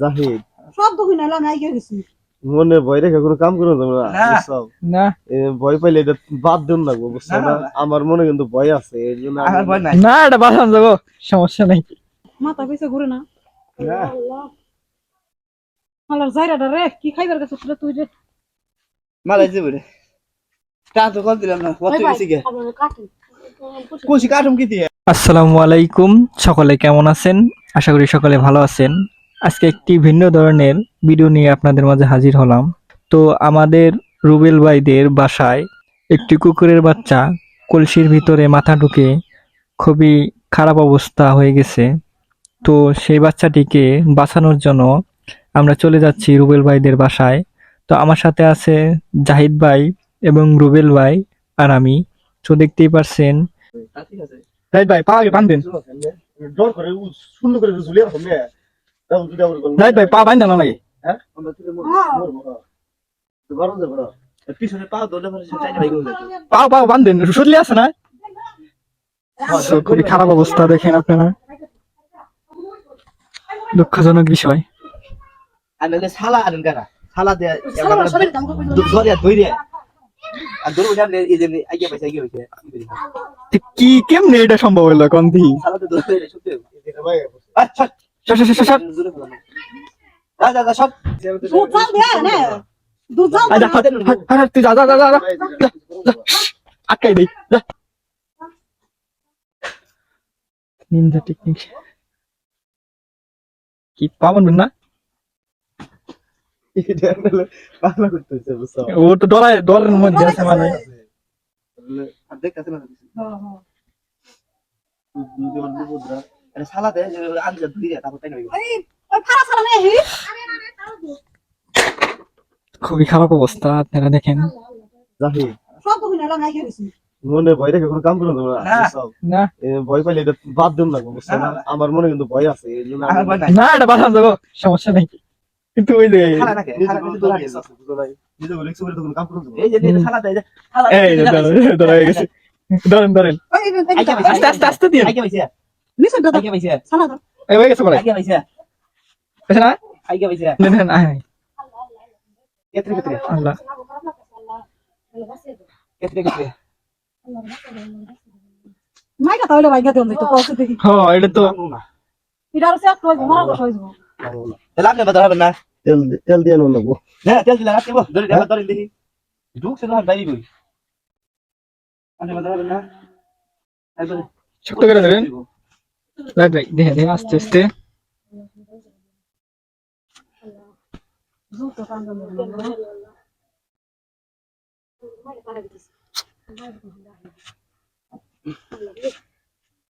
জাহিদ। সব নাইলে আমি আইগে গেছি। মনে ভয় রেখে কোনো কাম করো তোমরা না। না। ভয় পাইলে এটা বাদ দিন লাগবো বুঝছ না। আমার মনে কিন্তু ভয় আছে এর জন্য না এটা যাব সমস্যা নেই। মাথা পিছে ঘুরে না। জায়গাটা রে কি খাইবার গেছে তুই তুই রে মালাই যাবে রে তা তো কল দিলাম না কত বেশি গে? কাটুম কি দিয়ে? আসসালামু আলাইকুম সকলে কেমন আছেন? আশা করি সকলে ভালো আছেন। আজকে একটি ভিন্ন ধরনের ভিডিও নিয়ে আপনাদের মাঝে হাজির হলাম। তো আমাদের রুবেল ভাইদের বাসায় একটি কুকুরের বাচ্চা কলসির ভিতরে মাথা ঢুকে খুবই খারাপ অবস্থা হয়ে গেছে। তো সেই বাচ্চাটিকে বাঁচানোর জন্য আমরা চলে যাচ্ছি রুবেল ভাইদের বাসায়। তো আমার সাথে আছে জাহিদ ভাই এবং রুবেল ভাই আর আমি। তো দেখতেই পারছেন। জাহিদ ভাই পা আগে বান্ধেন ডর করে শূন্য করে ঝুলিয়ে জাহিদ ভাই পা না লাগে হ্যাঁ হ্যাঁ। মানে বান্ধেন আছে না খুবই খারাপ অবস্থা দেখেন আপনারা দুঃখজনক বিষয় আর সালা আনেন কারা দেয়া কি কেমনে এটা সম্ভব হলো কোন আচ্ছা তুই যা যা যা যা। আটকাই দেই যা নিন্দা টেকনিক কি পাবন না ও তো ডরায় ডরের মধ্যে আছে মানে আর দেখতেছ না হ্যাঁ হ্যাঁ আরে সালা দে আনজা ধরে তারপর তাই নই ওই ওই ফারা ফারা নেই হি খুবই খারাপ অবস্থা আপনারা দেখেন জাহিদ সব আমি আইগে গেছি মনে ভয় রেখে কোনো কাম করো না। ভয় পাইলে এটা বাদ দিন লাগবো না না। আমার মনে কিন্তু ভয় আছে নাই না এটা যাব সমস্যা নেই কিন্তু ওই যে খালা নাকি খালা কিন্তু দোষ আছে, বুঝো নাই? নিজে কোনো করে তো কোনো কাম করো তোমরা। এই যে খালা দেয় খালা এই যে ধরেন, গেছে ধরেন ধরেন আস্তে আস্তে আস্তে দিয়ে নিচে দাদা আইগে পাইছে। সালা দাও। এই হয়ে গেছে বলে আইগে পাইছে। আছে না আইগে পাইছে। নেন নেন আয়। কেত্রে কেত্রে আল্লাহ। কেত্রে কেত্রে মাইকা তাহলে মাইকা দেন তো কষ্ট দেখি। হ্যাঁ এটা তো এটা আর সে একটু মারা বসে হইব। তাহলে আপনি বাদা হবে না? তেল দি- তেল দিয়ে নেওয়া লাগবো হ্যাঁ তেল দিলা রাখতে ধরে দেখা ধরে দেখি। ঢুকছে না বাইরে কই আপনি বাদা হবে না? শক্ত করে ধরেন রাইট দেখে দেখে আস্তে আস্তে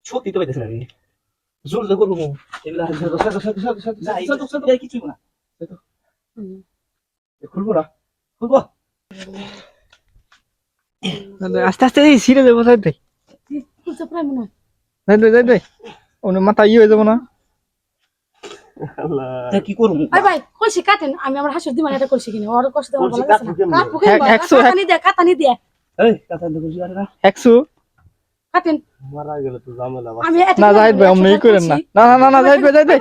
সত্যি তো পাইতেছে না রে জোর জোর করব এগুলা না খুলবো না খুলবো আস্তে আস্তে এই সিরে দেবো সাইড ভাই কুলছে প্রায় ওনে মাথা ইয়ে হয়ে যাব না। কি করব? ভাই কলসি কাটেন আমি আমার হাসির দিমান এটা কলসি কিনে ওর কষ্ট কলসি ভালো লাগছে না। কাটানি কাটানি এই না। একশো। কাটেন। মারা গেলে তো ঝামেলা আমি না জাহিদ ভাই অমনি করেন না। না না না না ভাই জাহিদ ভাই।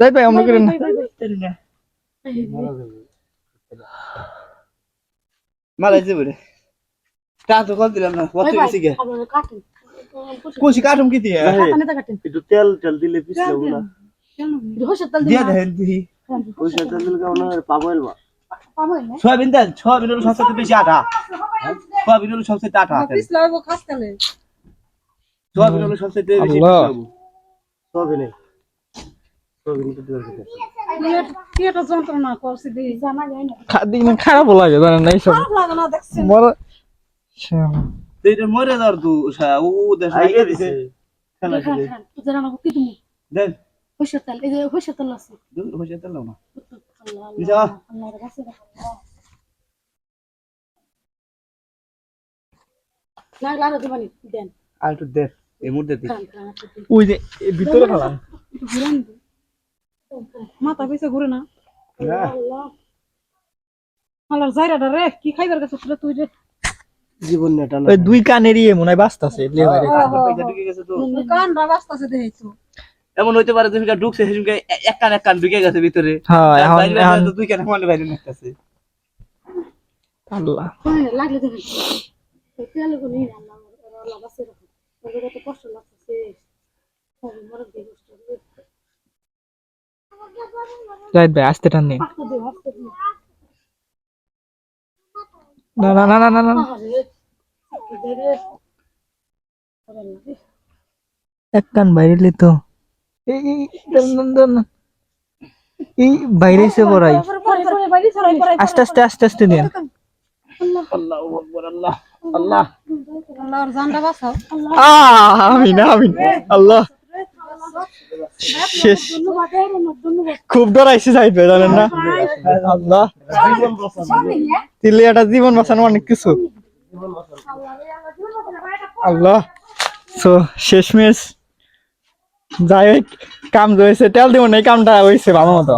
জাহিদ ভাই অমনি করেন না। মারা যাবে। মালাই যাবে রে। তা তো কল দিলাম না কত বেশি গে? কাটেন। কুচি কাটুম কি দিয়ে? কাটানি দিয়ে কাটেন একটু তেল তেল দিলে পিছলে না। হসে তাল দিয়ে দিয়ে দেন দিহি। পয়সা তেল দিলে কেমন হয়? পাবো এলবা পাবো না? সয়াবিন দেন সয়াবিন হলো সবচেয়ে বেশি আটা। সয়াবিন হলো সবচেয়ে আটা আছে পিছ লাগবো খাসতালে। সয়াবিন হলো সবচেয়ে বেশি আল্লাহ। খাব। সবই নেই সবই নিতে দিতে হবে। কি এটা যন্ত্রণা করছি দি জানা যায় না খাদি না খারাপ লাগে জানেন না এইসব এটা মরে যাওয়ার তো ও দেশ আইগে দিছে খান খান তো জানা কি তুমি দেন এই যে আছে না আল্লাহ আল্লাহর কাছে দিবানি দেন আর একটু দেন মুহূর্তে দিন। ওই যে ভিতরে। মাথা পিছে ঘুরে না না আল্লাহ আল্লাহর জায়গাটা রে কি খাইবার গেছে তুই তুই রে জীবন নেটা না ওই দুই কানেরই মনে হয় বাঁচতাছে পয়সা ঢুকে গেছে তো। কান রা বাস্তাছে দেখাইছো এমন হইতে পারে যে ঢুকছে এক কান এক কান ঢুকে গেছে ভিতরে। হ্যাঁ এখন এখন তো দুই কান মানে বাইরে নিতেছে আল্লাহ। হ্যাঁ, লাগলে দেখেন তেলে কোনো নিয়ে আল্লাহ আল্লাহ বাসে রাখো কত কষ্ট কষ্ট জাহিদ ভাই আসতে টান নেই আস্তে দে আস্তে দে না না না না না না। এক কান বাইরে এই এই, বাইরে ছড়াই পরে আস্তে আস্তে আস্তে আস্তে দেন শেষ। খুব ডরাইছে জাহিদ ভাই জানেন না? আল্লাহ। তিলে একটা জীবন বাঁচানো অনেক কিছু। আল্লাহ। সো শেষমেশ যাই হোক, কাম হয়েছে। তেল দিব না, এই কামটা হয়েছে ভালো মতো।